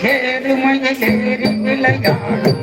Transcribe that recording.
கேருமையேறி விளையாடும்